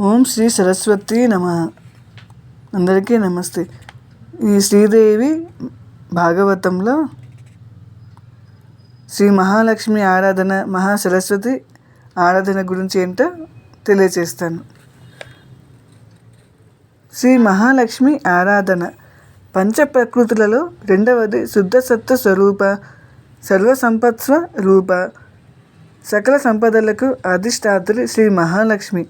ఓం శ్రీ సరస్వతి నమ. అందరికీ నమస్తే. ఈ శ్రీదేవి భాగవతంలో శ్రీ మహాలక్ష్మి ఆరాధన మహాసరస్వతి ఆరాధన గురించి ఏంటో తెలియచేస్తాను. శ్రీ మహాలక్ష్మి ఆరాధన పంచ ప్రకృతులలో రెండవది శుద్ధ సత్వ స్వరూప సర్వసంపత్స్వ రూప. సకల సంపదలకు అధిష్టాత్రి శ్రీ మహాలక్ష్మి.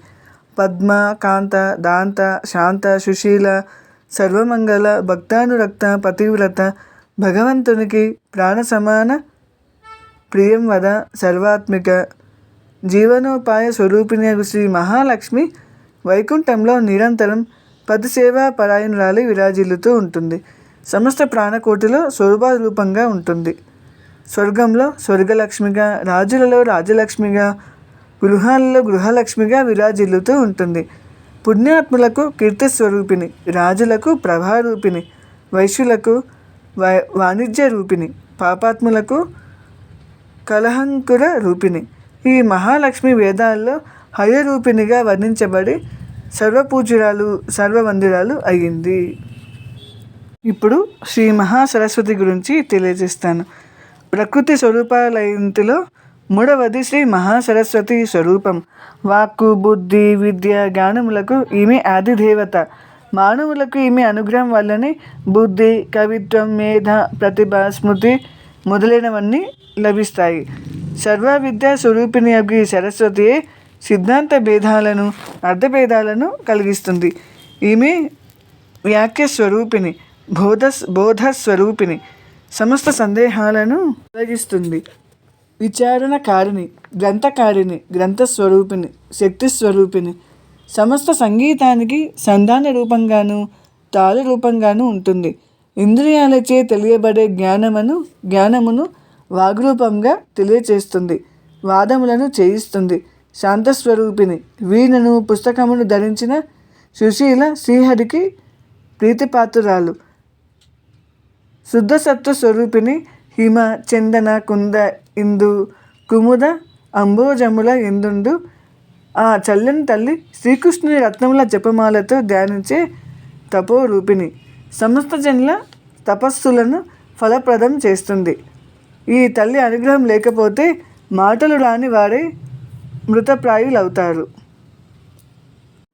పద్మ కాంత దాంత శాంత సుశీల సర్వమంగళ భక్తానురక్త పతివ్రత భగవంతునికి ప్రాణ సమాన ప్రియం వద సర్వాత్మిక జీవనోపాయ స్వరూపిణి శ్రీ మహాలక్ష్మి వైకుంఠంలో నిరంతరం పది సేవా పరాయణురాలి విరాజిల్లుతూ ఉంటుంది. సమస్త ప్రాణకోటిలో స్వరూప రూపంగా ఉంటుంది. స్వర్గంలో స్వర్గలక్ష్మిగా రాజులలో రాజలక్ష్మిగా గృహాలలో గృహలక్ష్మిగా విరాజిల్లుతూ ఉంటుంది. పుణ్యాత్ములకు కీర్తి స్వరూపిణి రాజులకు ప్రభారూపిణి వైశ్యులకు వాణిజ్య రూపిణి పాపాత్ములకు కలహంకుర రూపిణి. ఈ మహాలక్ష్మి వేదాల్లో హయరూపిణిగా వర్ణించబడి సర్వపూజ్యురాలు సర్వవందిరాలు అయ్యింది ఇప్పుడు శ్రీ మహాసరస్వతి గురించి తెలియజేస్తాను. ప్రకృతి స్వరూపాలయంతిలో మూడవది శ్రీ మహాసరస్వతి స్వరూపం. వాక్కు బుద్ధి విద్య జ్ఞానములకు ఈమె ఆదిదేవత. మానవులకు ఈమె అనుగ్రహం వల్లనే బుద్ధి కవిత్వం మేధ ప్రతిభ స్మృతి మొదలైనవన్నీ లభిస్తాయి. సర్వ విద్యా స్వరూపిణి యొక్క సరస్వతియే సిద్ధాంత భేదాలను అర్థభేదాలను కలిగిస్తుంది. ఈమె వ్యాఖ్య స్వరూపిణి బోధ బోధ స్వరూపిణి సమస్త సందేహాలను తొలగిస్తుంది విచారణకారిణి గ్రంథకారిణి గ్రంథస్వరూపిణి శక్తి స్వరూపిణి సమస్త సంగీతానికి సంధాన రూపంగాను తాళ రూపంగాను ఉంటుంది. ఇంద్రియాలచే తెలియబడే జ్ఞానమును జ్ఞానమును వాగ్రూపంగా తెలియచేస్తుంది. వాదములను చేయిస్తుంది. శాంతస్వరూపిణి వీణను పుస్తకమును ధరించిన సుశీల శ్రీహరికి ప్రీతిపాత్రురాలు. శుద్ధసత్వ స్వరూపిణి హిమ చందన కుంద ఇందు కుముద అంబోజముల ఎందుండు. ఆ చల్లని తల్లి శ్రీకృష్ణుని రత్నముల జపమాలతో ధ్యానించే తపోరూపిణి. సమస్త జనుల తపస్సులను ఫలప్రదం చేస్తుంది. ఈ తల్లి అనుగ్రహం లేకపోతే మాటలు రాని వారే మృతప్రాయులవుతారు.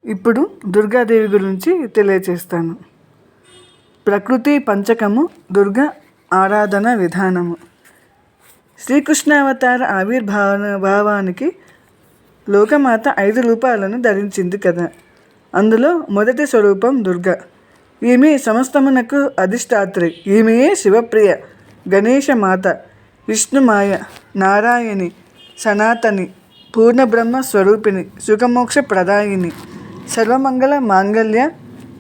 ఇప్పుడు దుర్గాదేవి గురించి తెలియచేస్తాను. ప్రకృతి పంచకము దుర్గ ఆరాధన విధానము. శ్రీకృష్ణావతార ఆవిర్భావ భావానికి లోకమాత ఐదు రూపాలను ధరించింది కదా అందులో మొదటి స్వరూపం దుర్గ. ఈమె సమస్తమునకు అధిష్టాత్రి. ఈమెయే శివప్రియ గణేశమాత విష్ణుమాయ నారాయణి సనాతని పూర్ణబ్రహ్మ స్వరూపిణి సుఖమోక్ష ప్రదాయిని సర్వమంగళ మాంగళ్య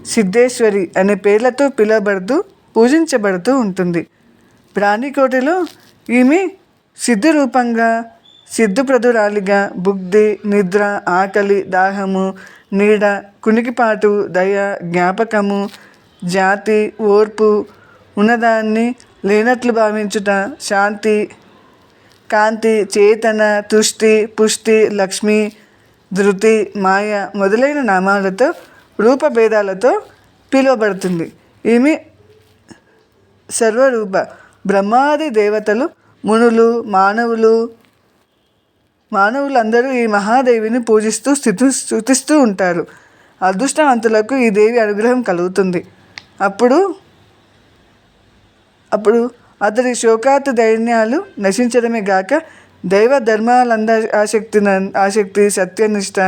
సిద్ధేశ్వరి అనే పేర్లతో పిలబడుతూ పూజించబడుతూ ఉంటుంది. ప్రాణికోటిలో ఈమె సిద్ధి రూపంగా సిద్ధుప్రదురాలిగా బుద్ధి నిద్ర ఆకలి దాహము నీడ కునికిపాటు దయ జ్ఞాపకము జాతి ఓర్పు ఉన్నదాన్ని లేనట్లు భావించుట శాంతి కాంతి చేతన తుష్టి పుష్టి లక్ష్మి ధృతి మాయ మొదలైన నామాలతో రూపభేదాలతో పిలువబడుతుంది. ఈమె సర్వరూప బ్రహ్మాది దేవతలు మునులు మానవులు మానవులందరూ ఈ మహాదేవిని పూజిస్తూ స్థితి స్థుతిస్తూ ఉంటారు. అదృష్టవంతులకు ఈ దేవి అనుగ్రహం కలుగుతుంది. అప్పుడు అప్పుడు అతడి శోకాత దైన్యాలు నశించడమే గాక దైవ ధర్మాలంద ఆసక్తి ఆసక్తి సత్యనిష్ట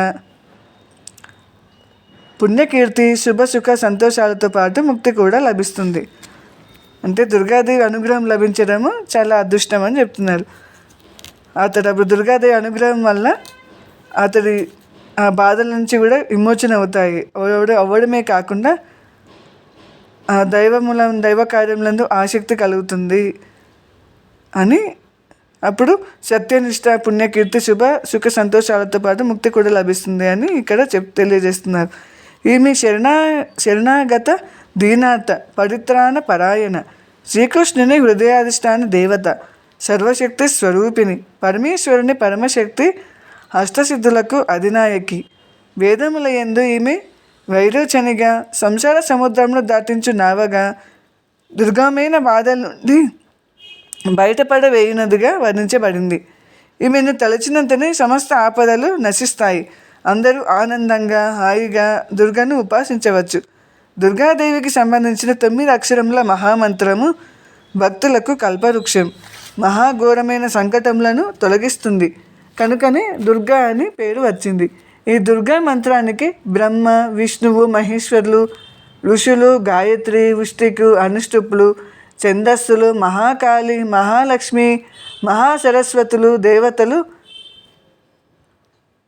పుణ్యకీర్తి శుభ సుఖ సంతోషాలతో పాటు ముక్తి కూడా లభిస్తుంది. అంటే దుర్గాదేవి అనుగ్రహం లభించడము చాలా అదృష్టం అని చెప్తున్నారు. అతడు అప్పుడు దుర్గాదేవి అనుగ్రహం వల్ల అతడి ఆ బాధల నుంచి కూడా విమోచన అవుతాయి. అవ్వడమే కాకుండా ఆ దైవముల దైవ కార్యములందు ఆసక్తి కలుగుతుంది అని అప్పుడు సత్యనిష్ట పుణ్యకీర్తి శుభ సుఖ సంతోషాలతో పాటు ముక్తి కూడా లభిస్తుంది అని ఇక్కడ చెప్ తెలియజేస్తున్నారు. ఈమె శరణా శరణాగత దీనార్థ పరిత్రాణ పరాయణ. శ్రీకృష్ణుని హృదయాధిష్టాన దేవత సర్వశక్తి స్వరూపిణి పరమేశ్వరుని పరమశక్తి అష్టసిద్ధులకు అధినాయకి. వేదముల ఎందు ఈమె వైరోచనిగా సంసార సముద్రంలో దాటించు నావగా దుర్గమైన బాధల నుండి బయటపడవేయునదిగా వర్ణించబడింది. ఈమెను తలచినంతనే సమస్త ఆపదలు నశిస్తాయి. అందరూ ఆనందంగా హాయిగా దుర్గను ఉపాసించవచ్చు. దుర్గాదేవికి సంబంధించిన తొమ్మిది అక్షరముల మహామంత్రము భక్తులకు కల్పవృక్షం. మహాఘోరమైన సంకటములను తొలగిస్తుంది. కనుకనే దుర్గా అని పేరు వచ్చింది. ఈ దుర్గా మంత్రానికి బ్రహ్మ విష్ణువు మహేశ్వరులు ఋషులు గాయత్రి ఉష్టికు అనుష్టుపులు ఛందస్సులు మహాకాళి మహాలక్ష్మి మహాసరస్వతులు దేవతలు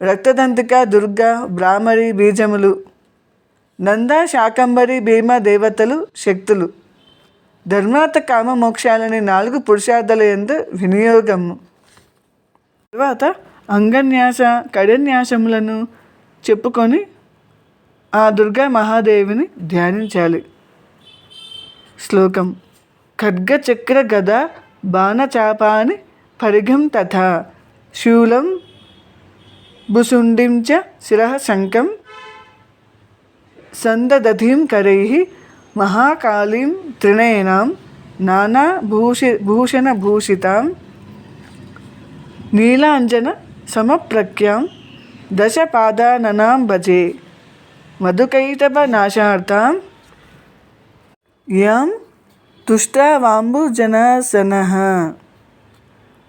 రక్తదంతిక దుర్గ బ్రాహ్మరి బీజములు నంద శాకంబరి భీమ దేవతలు శక్తులు. ధర్మాత కామ మోక్షాలని నాలుగు పురుషార్థాల ఎందు వినియోగము. తర్వాత అంగన్యాస కడన్యాసములను చెప్పుకొని ఆ దుర్గా మహాదేవిని ధ్యానించాలి. శ్లోకం ఖడ్గచక్ర గద బాణచాపాని పరిఘం తథా శూలం भुसुण्डिं च शिरः शङ्कं सन्ददधिं करैः महाकालीं त्रिणयनां नानाभूषि भूषणभूषितां नीलाञ्जनसमप्रख्यां दशपादाननां भजे मधुकैटभनाशार्तां यां तुष्टावाम्बुजनासनः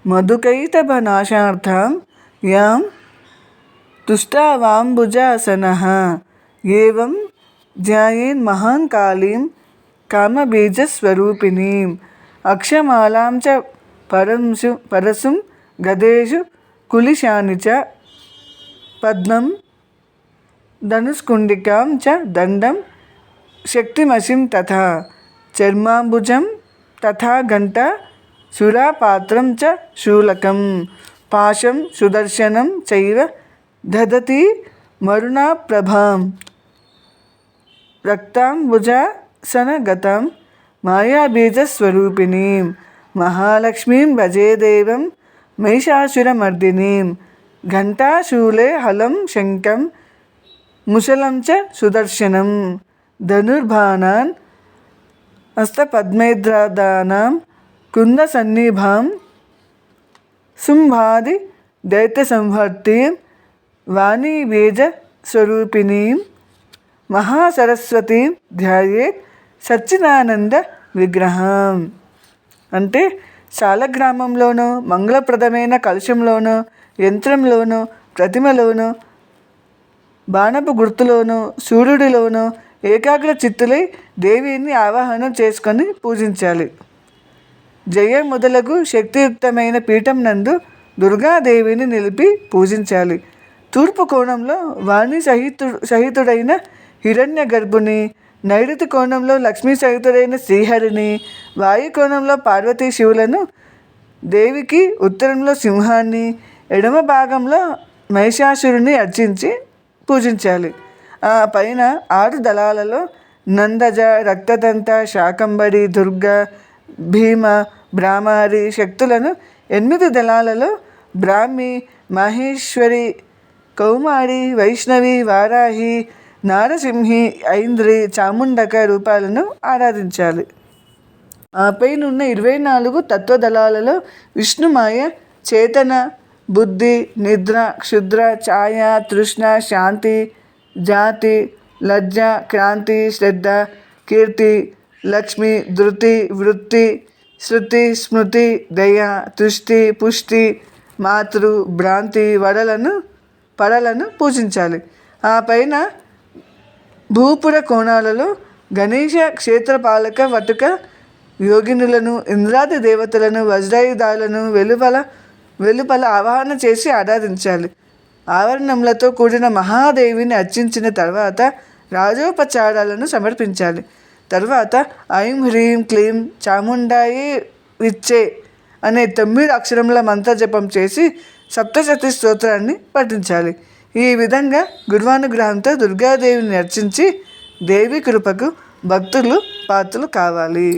मधुकैटभनाशार्थां यां తుష్టావాంబుజాసనः ఏవం ధ్యాయేన్ మహాంకాళీం కామబీజస్వరూపిణీం అక్షమాలాం చ పరంశు పరసుం గదేషు కులిశాని చ పద్మం ధనుష్కుండికాం చ దండం శక్తిమసిం తథా చర్మాంబుజం తథా గంట సురాపాత్రం చ శూలకం పాశం సుదర్శనం చైవ దదతి మరుణ ప్రభాం రక్తాంబుజ సనగతం మాయాబీజస్వరూపిణీం మహాలక్ష్మీం భజే దేవం మహిషాసురమర్దినీం ఘంటాశూలే హలం శంఖం ముసలం చ సుదర్శనం ధనుర్భానాన్ హస్తపద్మేద్రాదానాం కుందసన్నిభాం శుంభాది దైత్యసంహర్తీం వాణీబీజస్వరూపిణీం మహాసరస్వతీం ధ్యాయేత్ సచ్చినానంద విగ్రహం. అంటే శాలగ్రామంలోనూ మంగళప్రదమైన కలుషంలోనూ యంత్రంలోనూ ప్రతిమలోనూ బాణపు గుర్తులోనూ సూర్యుడిలోనూ ఏకాగ్ర చిత్తులై దేవిని ఆవాహనం చేసుకొని పూజించాలి. జయ మొదలగు శక్తియుక్తమైన పీఠం నందు దుర్గాదేవిని నిలిపి పూజించాలి. తూర్పు కోణంలో వాణి సహితుడు సహితుడైన హిరణ్య గర్భుని నైరుతి కోణంలో లక్ష్మీ సహితుడైన శ్రీహరిని వాయు కోణంలో పార్వతీ శివులను దేవికి ఉత్తరంలో సింహాన్ని ఎడమ భాగంలో మహిషాసురుని అర్చించి పూజించాలి. ఆ పైన ఆరు దళాలలో నందజ రక్తదంత శాకంబరి దుర్గ భీమ బ్రాహ్మారి శక్తులను ఎనిమిది దళాలలో బ్రాహ్మి మహేశ్వరి కౌమారి వైష్ణవి వారాహి నారసింహి ఐంద్రి చాముండక రూపాలను ఆరాధించాలి. ఆపై ఉన్న ఇరవై నాలుగు తత్వదళాలలో విష్ణుమాయ చేతన బుద్ధి నిద్ర క్షుద్ర ఛాయ తృష్ణ శాంతి జాతి లజ్జ క్రాంతి శ్రద్ధ కీర్తి లక్ష్మి ధృతి వృత్తి శృతి స్మృతి దయ తుష్టి పుష్టి మాతృ భ్రాంతి వడలను పడలను పూజించాలి. ఆ పైన భూపుర కోణాలలో గణేష క్షేత్రపాలక వటుక యోగినులను ఇంద్రాది దేవతలను వజ్రాయుధాలను వెలుపల వెలుపల ఆవాహన చేసి ఆరాధించాలి. ఆవరణములతో కూడిన మహాదేవిని అర్చించిన తర్వాత రాజోపచారాలను సమర్పించాలి. తర్వాత ఐం హ్రీం క్లీం చాముండాయి విచ్చే అనే తొమ్మిది అక్షరముల మంత్ర జపం చేసి సప్తశతి స్తోత్రాన్ని పఠించాలి. ఈ విధంగా గురువానుగ్రహంతో దుర్గాదేవిని అర్చించి దేవి కృపకు భక్తులు పాత్రలు కావాలి.